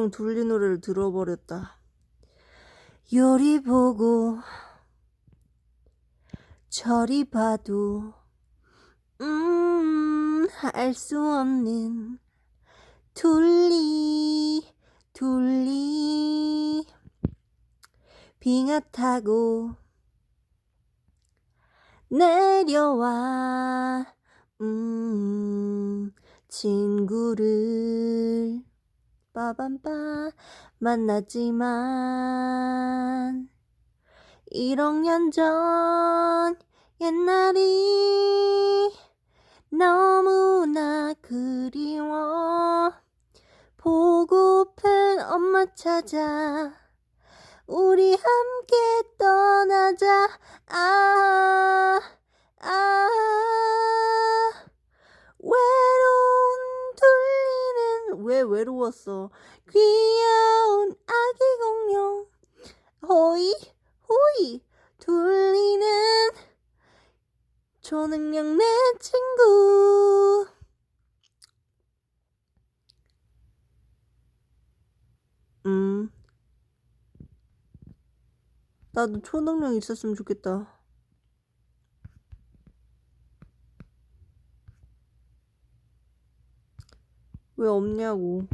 초능력 둘리 노래를 들어버렸다. 요리 보고 저리 봐도 음, 할 수 없는 둘리 둘리 빙하 타고 내려와 음 친구를 빠밤빠 만났지만. 1억 년 전 옛날이 너무나 그리워. 보고픈 엄마 찾아 우리 함께 떠나자. 아, 아 왜 외로웠어? 귀여운 아기 공룡. 호이 호이 둘리는 초능력 내 친구. 음. 나도 초능력 있었으면 좋겠다 왜 없냐고